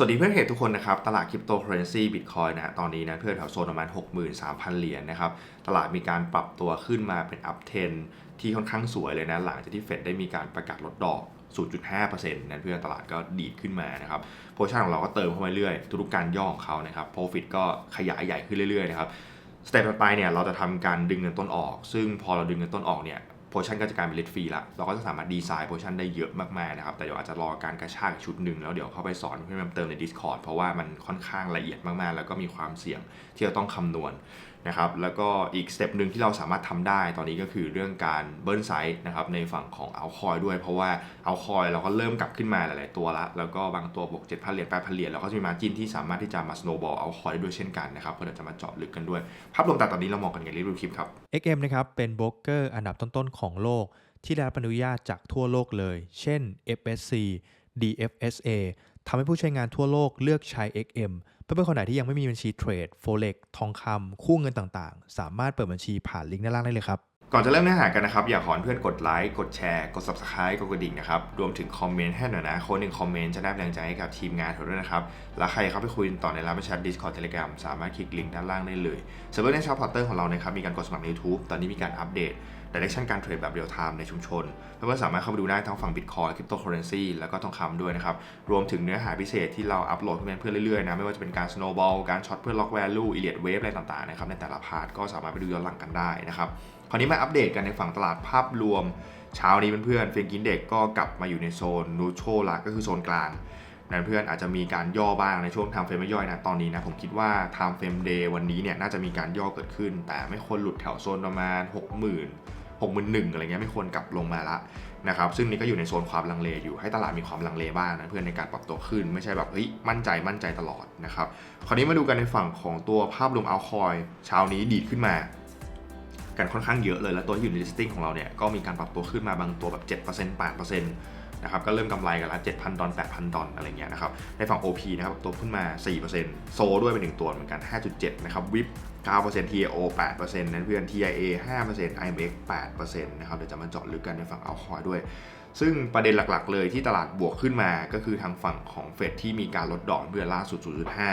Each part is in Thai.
สวัสดีเพื่อนเพจทุกคนนะครับ ตลาดคริปโตเคอเรนซีบิตคอยนะฮะตอนนี้นะเพื่อนแถวโซนประมาณ 63,000 เหรียญนะครับ ตลาดมีการปรับตัวขึ้นมาเป็นอัพเทนที่ค่อนข้างสวยเลยนะ หลังจากที่เฟดได้มีการประกาศลดดอก 0.5%นะเพื่อนตลาดก็ดีดขึ้นมานะครับโพชั่นของเราก็เติมเข้ามาเรื่อยทุกๆการย่อของเขานะครับโปรฟิตก็ขยายใหญ่ขึ้นเรื่อยๆนะครับสเต็ปต่อไปเนี่ยเราจะทำการดึงเงินต้นออก ซึ่งพอเราดึงเงินต้นออกเนี่ย โพชั่นก็จะกลายเป็นเลทฟรีละเราก็จะสามารถดีไซน์โพชั่นได้เยอะมากๆนะครับ แต่เดี๋ยวอาจจะรอการกระชากชุดหนึ่งแล้วเดี๋ยวเข้าไปสอนเพิ่มเติมใน Discord เพราะว่ามันค่อนข้างละเอียดมากๆ แล้วก็มีความเสี่ยงที่เราต้องคำนวณ นะครับแล้วก็อีกสเต็ปหนึ่งที่เราสามารถทำได้ตอนนี้ก็คือเรื่องการเบิร์นไซส์นะครับในฝั่งของเอาคอยด้วย เพราะว่าเอาคอยเราก็เริ่มกลับขึ้นมาหลาย ๆ ตัวละ แล้วก็บางตัวบวก7,000เหรียญ8,000เหรียญแล้วก็จะมีมาจินที่สามารถที่จะมาสโนว์บอลเอาคอยด้วยเช่นกันนะครับเพื่อจะมาเจาะลึกกันด้วย ภาพรวมตอนนี้เรามองกันอย่างรีบคลิปครับ XM นะครับเป็นโบรกเกอร์อันดับต้น ๆ ของโลก ที่ได้รับอนุญาตจากทั่วโลกเลย เช่น FSC DFSA ทำให้ผู้ใช้งานทั่วโลกเลือกใช้ XM เพื่อนๆคนไหนที่ยังไม่มีบัญชีเทรด Forex ทองคำคู่เงินต่างๆ สามารถเปิดบัญชีผ่านลิงก์ด้านล่างได้เลยครับ ก่อนจะเริ่มเนื้อหากันนะครับ อยากขอเพื่อนกดไลค์กดแชร์กด subscribe กดกระดิ่งนะครับ รวมถึงคอมเมนต์ให้หน่อยนะ คนหนึ่งคอมเมนต์จะได้แรงใจให้กับทีมงานเราด้วยนะครับ แล้วใครเข้าไปคุยต่อในร้านประชา Discord Telegram สามารถคลิกลิงก์ด้านล่างได้เลยสำหรับในชาวพอร์เตอร์ของเรานะครับมีการกดสมัครใน YouTube ตอนนี้มีการอัปเดต direction การเทรดแบบเรียลไทม์ในชุมชนเพื่อนๆสามารถเข้าไปดูได้ทั้งฝั่ง Bitcoin Cryptocurrency แล้วก็ทองคำด้วยนะครับ รวมถึงเนื้อหาพิเศษที่เราอัปโหลดให้เพื่อนเรื่อยๆนะไม่ว่าจะเป็นการ snowball การช็อตเพื่อ lock value elliott wave อะไรต่างๆนะครับในแต่ละพาร์ทก็สามารถไปดูย้อนหลังกันได้นะครับคราวนี้มาอัปเดตกันในฝั่งตลาดภาพรวม เช้านี้เพื่อนๆเฟรนกินเด็กก็กลับมาอยู่ในโซนนูโชละก็คือโซนกลางนั้นเพื่อนอาจจะมีการย่อบ้างในช่วงไทม์เฟรมไม่ย่อยนะตอนนี้นะผมคิดว่าไทม์เฟรมเดย์วันนี้เนี่ยน่าจะมีการย่อเกิดขึ้น แต่ไม่ควรหลุดแถวโซนประมาณ 6 0 0 0 0 6 1 0 0 0อะไรเงี้ยไม่ควรกลับลงมาละนะครับซึ่งนี่ก็อยู่ในโซนความลังเลอยู่ให้ตลาดมีความลังเลบ้างนะเพื่อนในการปรับตัวขึ้นไม่ใช่แบบเฮ้ยมั่นใจมั่นใจตลอดนะครับคราวนี้มาดูกันในฝั่งของตัวภาพรวมเอาคอยเช้านี้ดีดขึ้นมากันค่อนข้างเยอะเลย แล้วตัวที่อยู่ใน listing ของเราเนี่ยก็มีการปรับตัวขึ้นมาบางตัวแบบ 7% 8%นะครับก็เริ่มกำไรกันละ7,000 ดอล8,000 ดอลอะไรเงี้ยนะครับในฝั่ง OP นะครับตัวขึ้นมา 4%โซด้วยเป็นหนึ่งตัวเหมือนกัน 5.7 นะครับวิป 9% TAO 8%นั้นเพื่อน TIA 5% IMX 8%นะครับเดี๋ยวจะมาเจาะลึกกันในฝั่งเอาคอยด้วย ซึ่งประเด็นหลักๆ เลยที่ตลาดบวกขึ้นมาก็คือทางฝั่งของเฟดที่มีการลดดอกเพื่อล่าสุด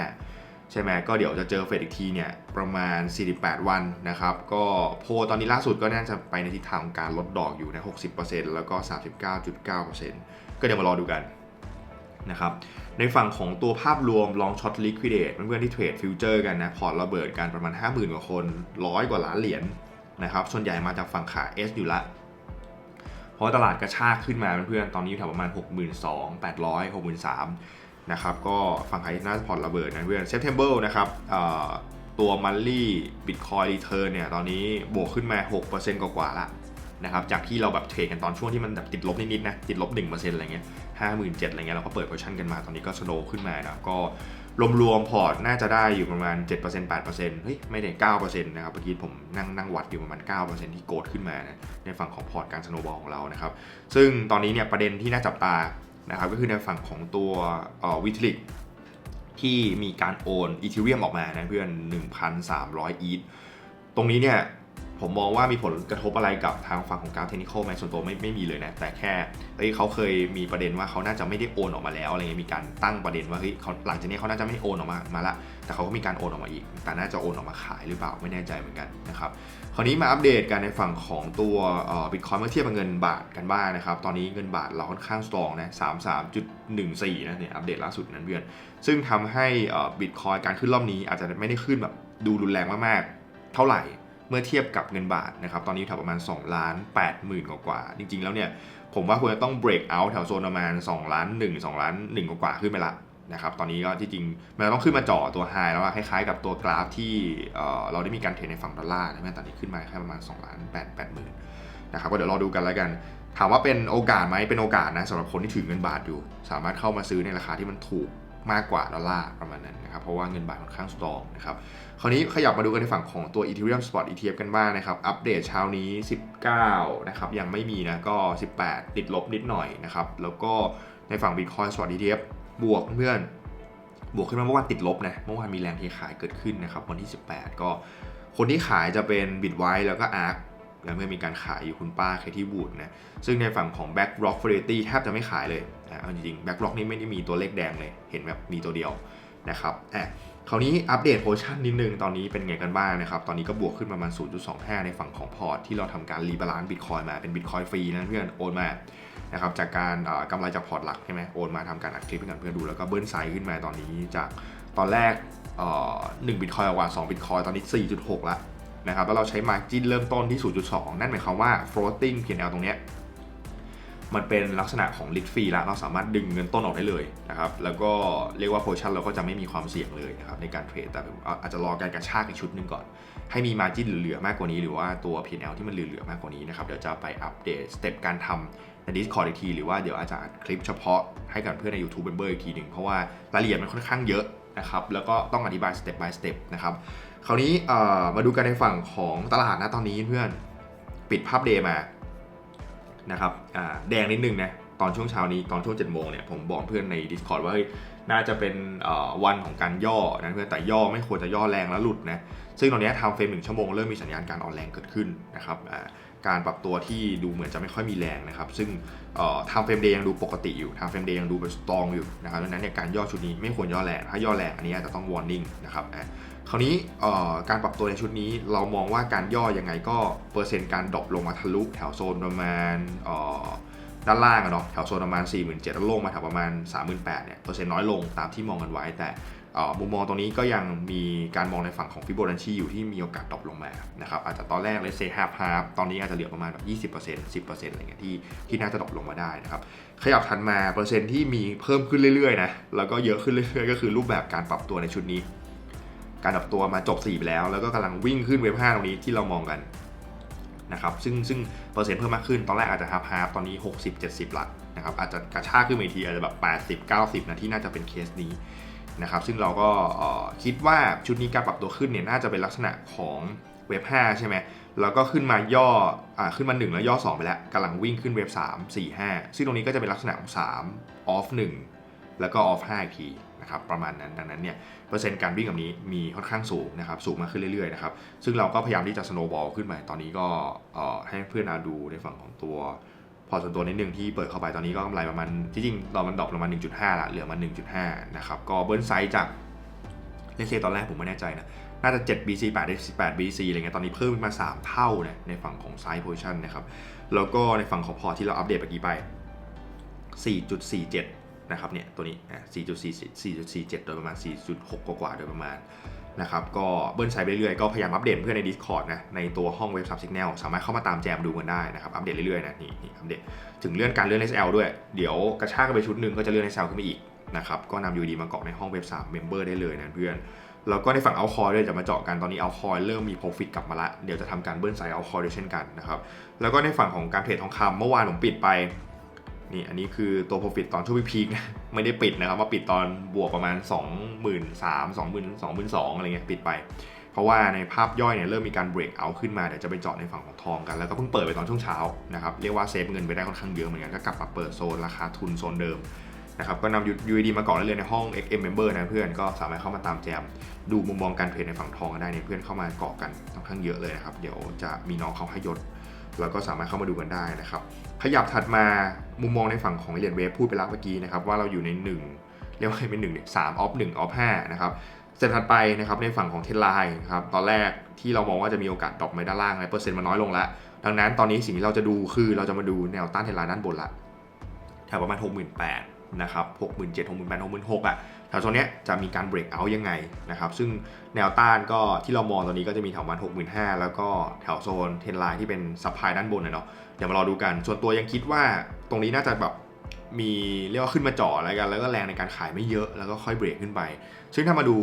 0.5 ใช่ไหมก็เดี๋ยวจะเจอเฟดอีกทีเนี่ยประมาณ 48 วันนะครับก็โพตอนนี้ล่าสุดก็น่าจะไปในทิศทางของการลดดอกอยู่นะ 60%แล้วก็ 39.9%ก็เดี๋ยวมารอดูกัน นะครับในฝั่งของตัวภาพรวมลองช็อตลิควิดเดตเพื่อนๆที่เทรดฟิวเจอร์กันนะพอร์ตระเบิดกันประมาณ 50,000 กว่าคนร้อยกว่าล้านเหรียญนะครับส่วนใหญ่มาจากฝั่งขา S อยู่ละเพราะตลาดกระชากขึ้นมาเพื่อนๆตอนนี้อยู่แถวประมาณ 62,800 63,000นะครับก็ฝั่งไฮน่าพอร์ตระเบิดนะเพื่อนเซ p เทมเบิลนะครับตัวมันลี่บิตคอยรีเทิร์นเนี่ยตอนนี้บวกขึ้นมา 6%กว่าๆละ นะครับจากที่เราแบบเทรดกันตอนช่วงที่มันแบบติดลบนิดๆนะติดลบ1%อะไรเงี้ย57,000อะไรเงี้ยเราก็เปิดโพชั่นกันมาตอนนี้ก็สโลขึ้นมานะก็รวมๆพอร์ตน่าจะได้อยู่ประมาณ 7% 8%เฮ้ยไม่ได้ 9%นะครับเมื่อกี้ผมนั่งนั่งวัดอยู่ประมาณ 9%ที่โกดขึ้นมานะในฝั่งของพอร์ตการสโนบอลของเรานะครับซึ่งตอนนี้เนี่ยประเด็นที่น่าจับตานะครับก็คือในฝั่งของตัววิทลิกที่มีการโอนอีเทเรียมออกมานะเพื่อน 1,300 อีทตรงนี้เนี่ย ผมมองว่ามีผลกระทบอะไรกับทางฝั่งของการเทคนิคไหมส่วนตัวไม่ไม่มีเลยนะ แต่แค่เฮ้ยเขาเคยมีประเด็นว่าเขาน่าจะไม่ได้โอนออกมาแล้วอะไรเงี้ยมีการตั้งประเด็นว่าเฮ้ยเขาหลังจากนี้เขาน่าจะไม่โอนออกมามาละแต่เขาก็มีการโอนออกมาอีก แต่น่าจะโอนออกมาขายหรือเปล่าไม่แน่ใจเหมือนกันนะครับคราวนี้มาอัปเดตกันในฝั่งของตัวบิตคอยเมื่อเทียบกับเงินบาทกันบ้างนะครับตอนนี้เงินบาทเราค่อนข้างสตรองนะ33.14นะเนี่ยอัปเดตล่าสุดนั้นเพื่อนซึ่งทำให้บิตคอยการขึ้นรอบนี้อาจจะไม่ได้ขึ้นแบบดูรุนแรงมากๆเท่าไหร่ เมื่อเทียบกับเงินบาทนะครับตอนนี้แถวประมาณ2ล้าน8หมื่นกว่าจริง ๆ แล้วเนี่ยผมว่าควรจะต้อง break out แถวโซนประมาณ2ล้าน1 2ล้าน1กว่าขึ้นไปละนะครับตอนนี้ก็ที่จริงมันต้องขึ้นมาจ่อตัวไฮแล้วคล้ายๆกับตัวกราฟที่เราได้มีการเทรดในฝั่งดอลลาร์ใช่ไหมตอนนี้ขึ้นมาแค่ประมาณ2ล้าน8 8หมื่นนะครับก็เดี๋ยวรอดูกันแล้วกัน ถามว่าเป็นโอกาสไหมเป็นโอกาสนะสำหรับคนที่ถือเงินบาทอยู่ สามารถเข้ามาซื้อในราคาที่มันถูก มากกว่าดอลลาร์ประมาณนั้นนะครับเพราะว่าเงินบาทค่อนข้างสตรองนะครับคราวนี้ขยับมาดูกันในฝั่งของตัว Ethereum Spot ETF กันบ้างนะครับ อัปเดตเช้านี้ 19 นะครับ ยังไม่มีนะก็ 18 ติดลบนิดหน่อยนะครับ แล้วก็ในฝั่ง Bitcoin Spot ETF บวกเพื่อนบวกขึ้นมาเมื่อวานติดลบนะเมื่อวานมีแรงเทขายเกิดขึ้นนะครับวันที่ 18 ก็คนที่ขายจะเป็น Bitwise แล้วก็ ARK แล้วเมื่อมีการขายอยู่คุณป้าเคที่บูดนะซึ่งในฝั่งของ Back Rock Variety แทบจะไม่ขายเลย นะเอาจริงๆ Back Rock นี่ไม่ได้มีตัวเลขแดงเลย เห็นแบบมีตัวเดียวนะครับอะคราวนี้อัปเดตโพชั่นนิดนึง ตอนนี้เป็นไงกันบ้างนะครับ ตอนนี้ก็บวกขึ้นประมาณ 0.25 ในฝั่งของพอร์ตที่เราทำการรีบาลานซ์บิตคอยมาเป็นบิตคอยฟรีนะเพื่อนโอนมานะครับจากการกำไรจากพอร์ตหลักใช่ไหมโอนมาทำการอัดคลิปให้กับเพื่อนดูแล้วก็เบิ้ลไซส์ขึ้นมาตอนนี้จากตอนแรกเอ่อ1บิตคอยกว่า2บิตคอยตอนนี้ 4.6 แล้วนะครับแล้วเราใช้ margin เริ่มต้นที่ 0.2 นั่นหมายความว่า floating P&L ตรงเนี้ย มันเป็นลักษณะของ lit fee ละเราสามารถดึงเงินต้นออกได้เลยนะครับ แล้วก็เรียกว่า position เราก็จะไม่มีความเสี่ยงเลยนะครับในการเทรด แต่อาจจะรอการกระชากอีกชุดหนึ่งก่อน ให้มี margin เหลือมากกว่านี้ หรือว่าตัว P&L ที่มันเหลือมากกว่านี้นะครับ เดี๋ยวจะไปอัปเดตสเต็ปการทำใน Discord อีกที หรือว่าเดี๋ยวอาจจะอัดคลิปเฉพาะให้กับเพื่อนใน YouTube Member อีกทีหนึ่งเพราะว่ารายละเอียดมันค่อนข้างเยอะนะครับ แล้วก็ต้องอธิบาย step by step นะครับ คราวนี้มาดูกันในฝั่งของตลาดนะตอนนี้เพื่อน ปิดภาพเดย์มา นะครับแดงนิดนึงนะตอนช่วงเช้านี้ตอนช่วง7โมงเนี่ยผมบอกเพื่อนใน Discord ว่าเฮ้ยน่าจะเป็นวันของการย่อนะเพื่อนแต่ย่อไม่ควรจะย่อแรงแล้วหลุดนะซึ่งตอนนี้ทำเฟรมหนึ่งชั่วโมงเริ่มมีสัญญาณการอ่อนแรงเกิดขึ้นนะครับ การปรับตัวที่ดูเหมือนจะไม่ค่อยมีแรงนะครับ ซึ่งทำเฟรมเดย์ยังดูปกติอยู่ทำเฟรมเดย์ยังดูเป็นสตรองอยู่นะครับดังนั้นเนี่ยการย่อชุดนี้ไม่ควรย่อแรงถ้าย่อแรงอันนี้อาจจะต้อง warning นะครับคราวนี้การปรับตัวในชุดนี้เรามองว่าการย่อยังไงก็เปอร์เซ็นต์การดรอปลงมาทะลุแถวโซนประมาณด้านล่างอะเนาะแถวโซนประมาณ 4 7 0 0 0แล้วลงมาแถวประมาณ 38,000เนี่ยเปอร์เซ็นต์น้อยลงตามที่มองกันไว้แต่ มุมมองตรงนี้ก็ยังมีการมองในฝั่งของฟิโบนัชชีอยู่ที่มีโอกาสดรอปลงมานะครับอาจจะตอนแรกเลยเซฮาร์ฟฮาร์ฟตอนนี้อาจจะเหลือประมาณแบบ20% 10%อะไรเงี้ยที่ที่น่าจะดรอปลงมาได้นะครับขยับทันมาเปอร์เซ็นต์ที่มีเพิ่มขึ้นเรื่อยๆนะแล้วก็เยอะขึ้นเรื่อยๆ ก็คือรูปแบบการปรับตัวในชุดนี้ การปรับตัวมาจบ4ไปแล้ว แล้วก็กำลังวิ่งขึ้นเว็บ5ตรงนี้ที่เรามองกันนะครับซึ่งซึ่งเปอร์เซ็นต์เพิ่มมากขึ้นตอนแรกอาจจะฮาร์ฟฮาร์ฟตอนนี้ 60 70ละนะครับอาจจะกระชากขึ้นมาอีกทีอาจจะแบบ 80 90 นะที่น่าจะเป็นเคสนี้ นะครับซึ่งเราก็คิดว่าชุดนี้การปรับตัวขึ้นเนี่ยน่าจะเป็นลักษณะของเว็บ5ใช่ไหมแล้วก็ขึ้นมาย่ออขึ้นมา 1 แล้วย่อ 2 ไปแล้วกำลังวิ่งขึ้นเว็บ 3 4 5 ซึ่งตรงนี้ก็จะเป็นลักษณะของ3 off 1 แล้วก็ off 5อีกทีนะครับประมาณนั้นดังนั้นเนี่ยเปอร์เซ็นต์การวิ่งแบบนี้มีค่อนข้างสูงนะครับสูงมากขึ้นเรื่อยๆนะครับซึ่งเราก็พยายามที่จะ snowball ขึ้นไปตอนนี้ก็ให้เพื่อนอาดูในฝั่งของตัว พอส่วนตัวนิดนึงที่เปิดเข้าไปตอนนี้ก็กำไรประมาณที่จริงตอนมันดรอปลงมา 1.5 ละเหลือมา 1.5 นะครับ ก็เบิ้ลไซส์จากเลเซตอนแรกผมไม่แน่ใจนะ น่าจะ 7 BC 8 8 BC อะไรเงี้ยตอนนี้เพิ่มขึ้นมา 3 เท่าเนี่ยในฝั่งของไซส์โพ i ชันนะครับ แล้วก็ในฝั่งของพอที่เราอัปเดตเมื่อกี้ไป 4.47 นะครับเนี่ยตัวนี้อะ4.47 4.47 โดยประมาณ 4.6 กว่าๆโดยประมาณ นะครับก็เบิ้ลใช้ไปเรื่อยๆก็พยายามอัปเดตเพื่อนใน Discord นะในตัวห้องเว็บ Sub Signal สามารถเข้ามาตามแจมดูกันได้นะครับอัปเดตเรื่อยๆนะนี่นี่อัปเดตถึงเลื่อนการเลื่อน SL ด้วย เดี๋ยวกระชากไปชุดหนึ่งก็จะเลื่อน SL ขึ้นไปอีกนะครับก็นำ UD มาเกาะในห้องเว็บ3 Member ได้เลยนะเพื่อนแล้วก็ในฝั่งเอาคอยด้วยจะมาเจาะกันตอนนี้เอาคอยเริ่มมี profit กลับมาละเดี๋ยวจะทำการเบิ้ลไซส์เอาคอยด้วยเช่นกันนะครับแล้วก็ในฝั่งของการเทรดทองคำเมื่อวานผมปิดไป นี่อันนี้คือตัว profit ตอนช่วงพีคนะไม่ได้ปิดนะครับมาปิดตอนบวกประมาณ 2 3 0 0 0 2 0 0 0 2อะไรเงี้ยปิดไป เพราะว่าในภาพย่อยเนี่ยเริ่มมีการ break out ขึ้นมาเดี๋ยวจะไปเจาะในฝั่งของทองกัน แล้วก็เพิ่งเปิดไปตอนช่วงเช้านะครับเรียกว่าเซฟเงินไปได้ค่อนข้างเยอะเหมือนกันก็กลับมาเปิดโซนราคาทุนโซนเดิมนะครับก็นำ UID มาก่อนได้เลยในห้อง XM Member นะเพื่อนก็สามารถเข้ามาตามแจม ดูมุมมองการเทรดในฝั่งทองกันได้เนี่ยเพื่อนเข้ามาเกาะกันค่อนข้างเยอะเลยนะครับเดี๋ยวจะมีน้องเขาให้ยศ แล้วก็สามารถเข้ามาดูกันได้นะครับ ขยับถัดมามุมมองในฝั่งของเหรียญเวฟพูดไปแล้วเมื่อกี้นะครับว่าเราอยู่ใน 1 เรียกว่าเป็น1นี่ยสามออฟหนึ่งออฟห้านะครับสเต็ปถัดไปนะครับในฝั่งของเทนไลน์นะครับตอนแรกที่เรามองว่าจะมีโอกาสดรอปไปด้านล่างนเปอร์เซ็นต์มันน้อยลงแล้ว ดังนั้นตอนนี้สิ่งที่เราจะดูคือเราจะมาดูแนวต้านเทนไลน์ด้านบนละแถวประมาณ 68,000นะครับ 67,000 68,000 66,000อะ แถวโซนนี้จะมีการเบรกเอาท์ยังไงนะครับ ซึ่งแนวต้านก็ที่เรามองตอนนี้ก็จะมีแถวประมาณ65,000แล้วก็แถวโซนเทนไลน์ที่เป็นซัพพลายด้านบนนะเนาะเดี๋ยวมารอดูกัน ส่วนตัวยังคิดว่าตรงนี้น่าจะแบบมีเรียกว่าขึ้นมาเจ่ออะไรกัน แล้วก็แรงในการขายไม่เยอะแล้วก็ค่อยเบรกขึ้นไป ซึ่งถ้ามาดู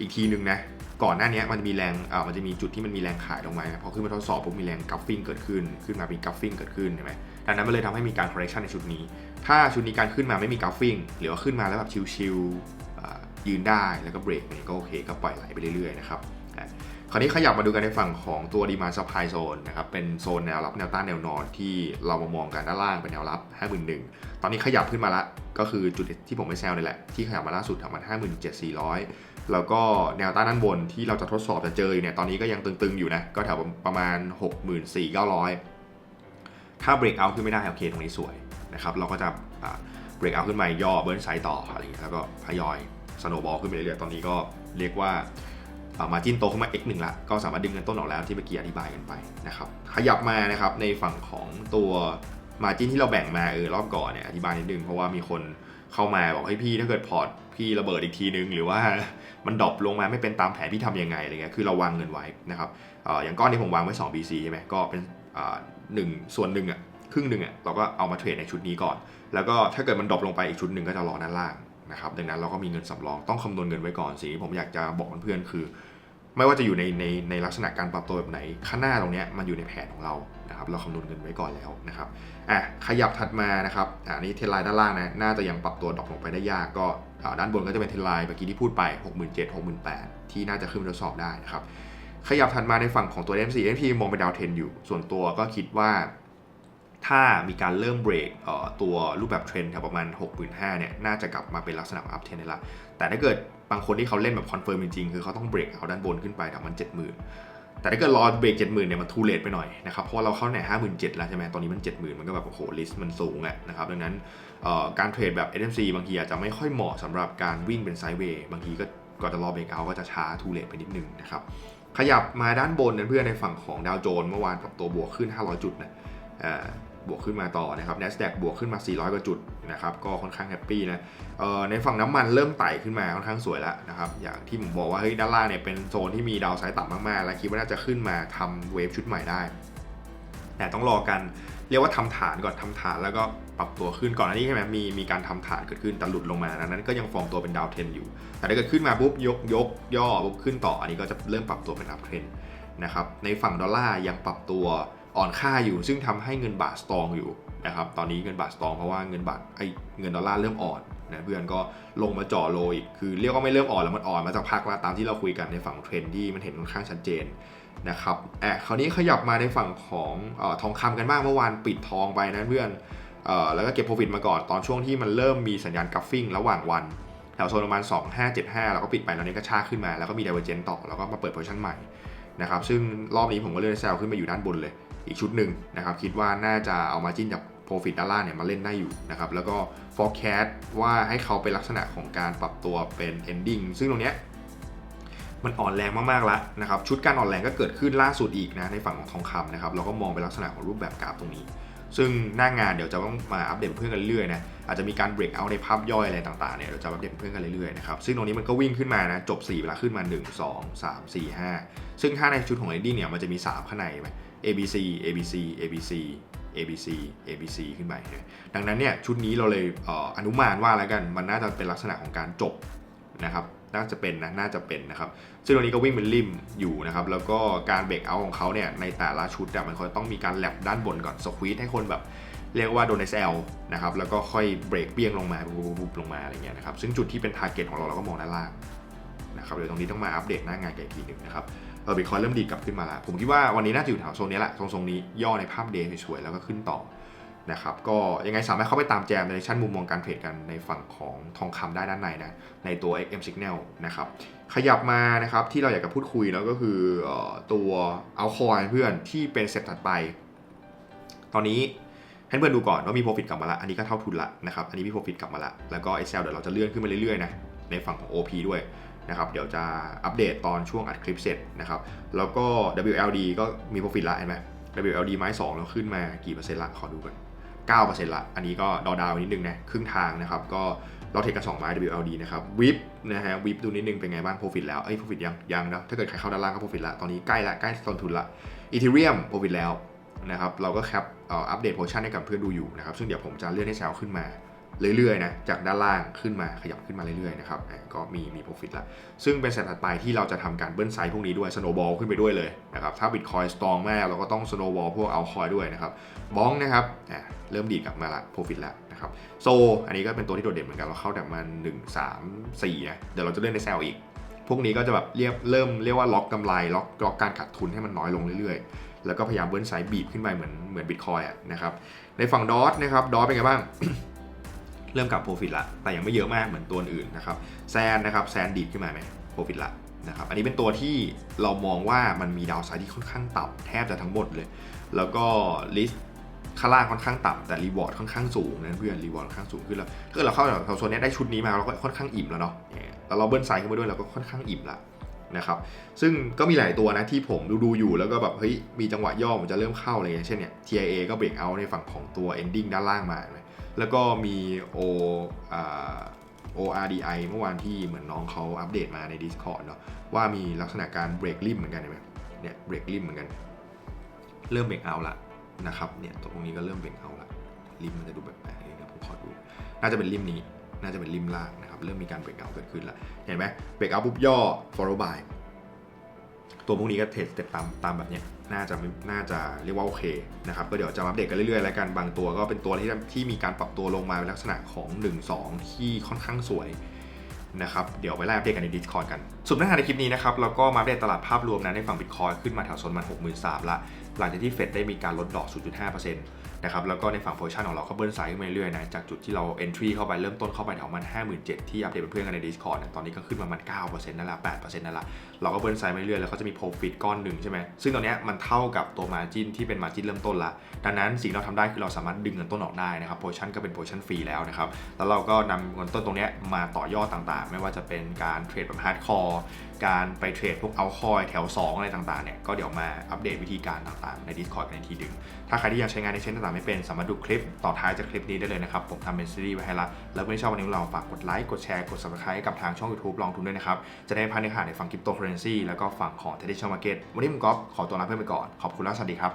อีกทีหนึ่งนะก่อนหน้านี้มันจะมีแรงอ่ามันจะมีจุดที่มันมีแรงขายลงมาพอขึ้นมาทดสอบปุ๊บมีแรงกัฟฟิ้งเกิดขึ้น ขึ้นมามีกัฟฟิ้งเกิดขึ้นใช่ไหมดังนั้นมันเลยทำให้มีการ correction ในชุดนี้ ถ้าชุดนี้การขึ้นมาไม่มีกัฟฟิ้งหรือว่าขึ้นมาแล้วแบบชิลๆ ยืนได้แล้วก็เบรกเนี่ยก็โอเคก็ปล่อยไหลไปเรื่อยๆนะครับคราวนี้ขยับมาดูกันในฝั่งของตัวดีมาซัพพลายโซนนะครับเป็นโซนแนวรับแนวต้านแนวนอนที่เรามามองกันด้านล่างเป็นแนวรับ 51,000 ตอนนี้ขยับขึ้นมาละก็คือจุดที่ผมไม่แซวนี่แหละ ที่ขยับมาล่าสุดทำมัน57,400 แล้วก็แนวต้านด้านบนที่เราจะทดสอบจะเจออยู่เนี่ยตอนนี้ก็ยังตึงๆอยู่นะ ก็แถวประมาณ 64,900 ถ้าเบรกเอาขึ้นไม่ได้โอเคตรงนี้สวยนะครับเราก็จะเบรกเอาขึ้นมาย่อเบิร์นไซด์ต่ออะไรอย่างเงี้ยแล้วก็ทยอย สโนบอลขึ้นไปเรื่อยๆ ตอนนี้ก็เรียกว่ามาจินโตขึ้นมา x 1ละ ก็สามารถดึงเงินต้นออกแล้วที่เมื่อกี้อธิบายกันไปนะครับ ขยับมานะครับในฝั่งของตัวมาจินที่เราแบ่งมาเออรอบก่อนเนี่ยอธิบายนิดนึงเพราะว่ามีคนเข้ามาบอกให้พี่ถ้าเกิดพอร์ตพี่ระเบิดอีกทีนึง หรือว่ามันดรอปลงมาไม่เป็นตามแผนพี่ทำยังไงอะไรเงี้ยคือเราวางเงินไว้นะครับออย่างก้อนนี้ผมวางไว้ 2 BC ใช่ไหมก็เป็นหนึ่งส่วนหนึ่งอะครึ่งหนึ่งอะเราก็เอามาเทรดในชุดนี้ก่อน แล้วก็ถ้าเกิดมันดรอปลงไปอีกชุดหนึ่งก็จะรอด้านล่าง นะครับดังนั้นเราก็มีเงินสำรองต้องคำนวณเงินไว้ก่อนสิ่งที่ผมอยากจะบอกเพื่อนๆคือ ไม่ว่าจะอยู่ในในในลักษณะการปรับตัวแบบไหนข้างหน้าตรงเนี้ยมันอยู่ในแผนของเรานะครับเราคำนวณเงินไว้ก่อนแล้วนะครับอะขยับถัดมานะครับอ่านี่เทรนไลน์ด้านล่างนะน่าจะยังปรับตัวดรอปลงไปได้ยากก็ด้านบนก็จะเป็นเทรนไลน์เมื่อกี้ที่พูดไป 67,000 6 8ที่น่าจะขึ้นทดสอบได้นะครับขยับถัดมาในฝั่งของตัว MC MP มองเป็นดาวเทนอยู่ ส่วนตัวก็คิดว่า ถ้ามีการเริ่มเบรกตัวรูปแบบเทรนด์แถวประมาณ 65,000เนี่ยน่าจะกลับมาเป็นลักษณะอัพเทรนได้ละแต่ถ้าเกิดบางคนที่เขาเล่นแบบคอนเฟิร์มจริงๆ คือเขาต้องเบรกเอาด้านบนขึ้นไปแถวมัน 70,000 แต่ถ้าเกิดรอเบรก 70,000เนี่ยมันทูเลตไปหน่อยนะครับเพราะว่าเราเข้าใน57,000 แล้วใช่ไหมตอนนี้มัน 70,000 มันก็แบบโอ้โหลิสต์มันสูงอะนะครับดังนั้นการเทรดแบบ SMC บางทีอาจจะไม่ค่อยเหมาะสำหรับการวิ่งเป็นไซด์เวย์บางทีก็ก่อนจะรอเบรกเอาก็จะช้าทูเลตไปนิดนึงนะครับขยับมาด้านบนนะเพื่อนในฝั่งของดาวโจนส์เมื่อวานปรับตัวบวกขึ้น 500 จุดนะ บวกขึ้นมาต่อนะครับ NASDAQ บวกขึ้นมา 400 กว่าจุดนะครับก็ค่อนข้างแฮปปี้นะเอ่อในฝั่งน้ำมันเริ่มไต่ขึ้นมาค่อนข้างสวยแล้วนะครับอย่างที่ผมบอกว่าเฮ้ยด้านล่างเนี่ยเป็นโซนที่มีดาวไซด์ต่ำมากๆ และคิดว่าน่าจะขึ้นมาทำเวฟชุดใหม่ได้ แต่ต้องรอกันเรียกว่าทำฐานก่อนทำฐานแล้วก็ปรับตัวขึ้นก่อนอันนี้ใช่ไหมมีมีการทำฐานเกิดขึ้นแต่หลุดลงมาดังนั้นก็ยังฟอร์มตัวเป็นดาวเทนอยู่ แต่ถ้าเกิดขึ้นมาปุ๊บยกยกย่อปุ๊บขึ้นต่ออันนี้ก็จะเริ่มปรับตัวเป็นอัพเทรนนะครับในฝั่งดอลลาร์ยังปรับตัว อ่อนค่าอยู่ ซึ่งทำให้เงินบาทสตองอยู่นะครับตอนนี้เงินบาทสตองเพราะว่าเงินบาทไอ้เงินดอลลาร์เริ่มอ่อนนะเพื่อนก็ลงมาจ่อโลอีกคือเรียกว่าไม่เริ่มอ่อนแล้วมันอ่อนมาจากพักล้วตามที่เราคุยกันในฝั่งเทรนที่มันเห็นค่อนข้างชัดเจนนะครับแอบคราวนี้ขยับมาในฝั่งของอทองคำกันบ้างเมื่อวานปิดทองไปนะเพื่อนออแล้วก็เก็บ profit มาก่อนตอนช่วงที่มันเริ่มมีสัญญาณกราฟฟิ้งระหว่างวันแถวโซนประมาณ 2575 แล้วก็ปิดไปแล้วนี้ก็ชาขึ้นมาแล้วก็มี divergence ต่อแล้วก็มาเปิด position ใหม่นะครับซึ่งรอบนี้ผมก็เลยแซลขึ้นมาอยู่ด้านบนเลย อีกชุดหนึ่งนะครับ คิดว่าน่าจะเอามาจิ้นจาก profit ด้านล่างเนี่ยมาเล่นได้อยู่นะครับ แล้วก็ forecast ว่าให้เขาเป็นลักษณะของการปรับตัวเป็น ending ซึ่งตรงเนี้ยมันอ่อนแรงมากๆแล้วนะครับ ชุดการอ่อนแรงก็เกิดขึ้นล่าสุดอีกนะในฝั่งของทองคำนะครับเราก็มองเป็นลักษณะของรูปแบบกราฟตรงนี้ ซึ่งหน้างานเดี๋ยวจะต้องมาอัปเดตเพื่อนกันเรื่อยๆนะอาจจะมีการเบรกเอาในภาพย่อยอะไรต่างๆเนี่ยเดี๋ยวจะอัปเดตเพื่อนกันเรื่อยๆนะครับซึ่งตรงนี้มันก็วิ่งขึ้นมานะจบ4เวลาขึ้นมา 1 2 3 4 5 ซึ่งถ้าในชุดของ ending เนี่ยมันจะมี 3 ข้างในไหม ABC ABC ABC ABC ABC ขึ้นไปนะดังนั้นเนี่ยชุดนี้เราเลยเออนุมานว่าแล้วกันมันน่าจะเป็นลักษณะของการจบนะครับน่าจะเป็นนะน่าจะเป็นนะครับ ซึ่งตรงนี้ก็วิ่งเป็นริมอยู่นะครับ แล้วก็การเบรกเอาของเขาเนี่ยในแต่ละชุดอะมันควรต้องมีการแลบด้านบนก่อนสควีตให้คนแบบเรียกว่าโดน SL นะครับแล้วก็ค่อยเบรกเบี้ยงลงมาปุ๊บลงมาอะไรเงี้ยนะครับซึ่งจุดที่เป็นทาร์เก็ตของเราเราก็มองด้านล่างนะครับเดี๋ยวตรงนี้ต้องมาอัปเดตหน้างานกันอีกทีหนึ่งนะครับ เออบิตคอยเริ่มดีกลับขึ้นมาแล้ว ผมคิดว่าวันนี้น่าจะอยู่แถวโซนนี้แหละทรงๆนี้ย่อในภาพเดย์สวยๆแล้วก็ขึ้นต่อนะครับก็ยังไงสามารถเข้าไปตามแจมในชั้นมุมมองการเทรดกันในฝั่งของทองคำได้ด้านในนะในตัว XM Signal นะครับขยับมานะครับที่เราอยากจะพูดคุยแล้วก็คือออตัวเอาคอยเพื่อนที่เป็นเซตถัดไป ตอนนี้ให้เพื่อนดูก่อนว่ามี Profit กลับมาละอันนี้ก็เท่าทุนละนะครับอันนี้มี Profit กลับมาละแล้วก็ Excel เดี๋ยวเราจะเลื่อนขึ้นมาเรื่อยๆนะในฝั่งของ OP ด้วย นะครับเดี๋ยวจะอัปเดตตอนช่วงอัดคลิปเสร็จนะครับแล้วก็ WLD ก็มี Profit ละเห็นไหม WLD ไม้ 2 แล้วขึ้นมากี่เปอร์เซ็นต์ละขอดูกัน9%ละ อันนี้ก็ดอดาวนิดนึงนะ ครึ่งทางนะครับ ก็เราเทคกัน2ไม้ WLD นะครับวิปนะฮะวิปดูนิดนึงเป็นไงบ้าง Profit แล้ว เอ้ย Profit ยังยังนะ ถ้าเกิดใครเข้าด้านล่างก็ Profit ละ ตอนนี้ใกล้ละใกล้ต้นทุนละ Ethereum Profit แล้วนะครับ เราก็แคปอัปเดตโพชั่นให้กับเพื่อนดูอยู่นะครับ ซึ่งเดี๋ยวผมจะเลื่อนให้แซวขึ้นมา เรื่อยๆนะจากด้านล่างขึ้นมาขยับขึ้นมาเรื่อยๆนะครับอะก็มีมี Profit ละซึ่งเป็นสเต็ปถัดไปที่เราจะทำการเบิ้ลไซส์พวกนี้ด้วย snowball ขึ้นไปด้วยเลยนะครับถ้า Bitcoin strong มากเราก็ต้อง snowball พวกเอาคอยด้วยนะครับบ้องนะครับอะเริ่มดีดกลับมาละ profit แล้วนะครับโซอันนี้ก็เป็นตัวที่โดดเด่นเหมือนกันเราเข้าแต่มัน1 3 4นะเดี๋ยวเราจะเลื่อนในแซลอีก พวกนี้ก็จะแบบเรียกเริ่มเรียกว่าล็อกกำไรล็อกล็อกการขาดทุนให้มันน้อยลงเรื่อยๆ แล้วก็พยายามเบิ้ลไซส์บีบขึ้นไปเหมือนเหมือนบิตคอยอะนะครับในฝั่งดอทนะครับดอทเป็นไงบ้าง เริ่มกลับโปรฟิตละแต่ยังไม่เยอะมากเหมือนตัวอื่นนะครับแซนนะครับแซนดีดขึ้นมาไหมโปรฟิตละนะครับอันนี้เป็นตัวที่เรามองว่ามันมีดาวไซด์ที่ค่อนข้างต่ำแทบจะทั้งหมดเลย แล้วก็ลิสต์ข้างล่างค่อนข้างต่ำแต่รีวอร์ดค่อนข้างสูงนะเพื่อนรีวอร์ดค่อนข้างสูงขึ้นแล้วถ้าเกิดเราเข้าแถวโซนนี้ได้ชุดนี้มาเราก็ค่อนข้างอิ่มแล้วเนาะแล้วเราเบิ้ลไซด์ขึ้นมาด้วยเราก็ค่อนข้างอิ่มละนะครับซึ่งก็มีหลายตัวนะที่ผมดูดูอยู่แล้วก็แบบเฮ้ยมีจังหวะย่อมันจะเริ่มเข้าอะไรอย่างเช่นเนี่ย TIA ก็เบรกเอาในฝั่งของตัว ending ด้านล่างมาเแล้วก็มี O อ่า ORDI เมื่อวานที่เหมือนน้องเขาอัปเดตมาใน Discord เนาะว่ามีลักษณะการเบรกริมเหมือนกันเห็นไหมเนี่ยเบรกริมเหมือนกัน เริ่มเบรกเอาละนะครับเนี่ยตรงนี้ก็เริ่มเบรกเอาละริมมันจะดูแปลกเลยนะผมขอดู น่าจะเป็นริมนี้ น่าจะเป็นริมล่างนะครับ เริ่มมีการเบรกเอาเกิดขึ้นแล้วเห็นไหมเบรกเอาปุ๊บย่อ follow by ตัวพวกนี้ก็เทรดสเต็ปตามตามแบบเนี้ยน่าจะน่าจะเรียกว่าโอเคนะครับก็เดี๋ยวจะอัปเดตกันเรื่อยๆแล้วกันบางตัวก็เป็นตัวที่ที่มีการปรับตัวลงมาเป็นลักษณะของ 1-2 ที่ค่อนข้างสวยนะครับเดี๋ยวไปไล่อัปเดตกันใน Discord กัน สุดท้ายในคลิปนี้นะครับเราก็มาอัปเดตตลาดภาพรวมนะในฝั่ง Bitcoin ขึ้นมาแถวโซนมัน 63,000ละหลังจากที่เฟดได้มีการลดดอก 0.5% นะครับแล้วก็ในฝั่งโพชั่นของเราก็เบิ้ลไซด์ขึ้นมาเรื่อยๆนะจากจุดที่เรา entry เข้าไปเริ่มต้นเข้าไปแถวมัน57,000ที่อัปเดตเพื่อนกันใน Discord เนี่ยตอนนี้ก็ขึ้นมามัน9%นั่นแหละ8%นั่นแหละเราก็เบิ้ลไซด์มาเรื่อยแล้วก็จะมี profit ก้อนหนึ่งใช่ไหมซึ่งตอนนี้มันเท่ากับตัว margin ที่เป็น margin เริ่มต้นละดังนั้นสิ่งเราทำได้คือเราสามารถดึงเงินต้นออกได้นะครับโพชั่นก็เป็นโพชั่นฟรีแล้วนะครับแล้วเราก็นำเงินต้นตรงนี้มาต่อยอดต่างๆ ไม่ว่าจะเป็นการเทรดแบบฮาร์ดคอร์การไปเทรดพวกเอาคอยแถว 2 อะไรต่างๆเนี่ยก็เดี๋ยวมาอัปเดตวิธีการต่างๆใน Discord กันในทีดึงถ้าใครที่ยังใช้งานในเช่นต่างๆไม่เป็นสามารถดูคลิปต่อท้ายจากคลิปนี้ได้เลยนะครับ ผมทำเป็นซีรีส์ไว้ให้ละแล้วไม่ชอบวันนี้เราฝากกดไลค์กดแชร์กด subscribe กับทางช่อง YouTube ลองทุนด้วยนะครับ จะได้พลาดเนื้อหาในฝั่งคริปโตเคอเรนซีแล้วก็ฝั่งของ traditional market วันนี้ผมก๊อฟขอตัวลาเพื่อนไปก่อนขอบคุณและสวัสดีครับ